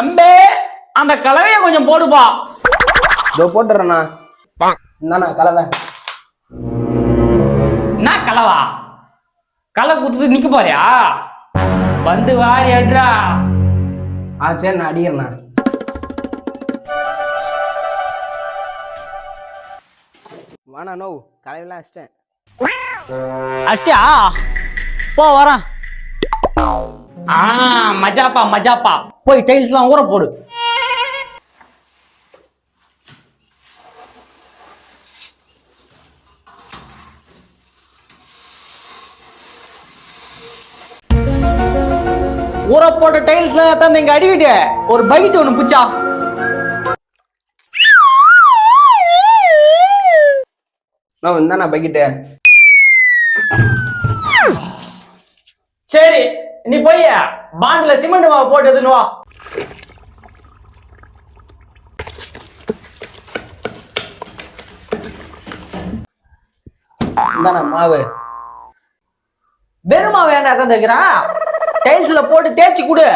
அந்த கலவைய கொஞ்சம் போடுப்பா. இதோ போட்டுறேண்ணா. இந்தாண்ணா கலவை. என்ன கலவா? களை குத்துட்டு நிக்க போறியா? வந்து வா ஏன்றா. ஆ சரி நான் அடிக்கிறேண்ணா. வேணா நோ கலவையெல்லாம் வச்சிட்டேன் அஷ்டியா போ வரேன். ஆ மஜாப்பா மஜாப்பா. போய் டைல்ஸ்லாம் ஊற போடு. ஊற போட்ட டைல்ஸ்லாம் எத்தாந்து இங்க அடிக்கிட்டு. ஒரு பைட் ஒன்று புச்சா. நான் இந்தாண்ணா பைக்கிட்டு சரி நீ போய் பாண்டில சிமெண்ட் மாவு போட்டு எதுன்னு இந்தாண்ணா மாவு. வெறுமா வேண்டாம் தான் டைல்ஸ்ல போட்டு தேய்ச்சி கொடு.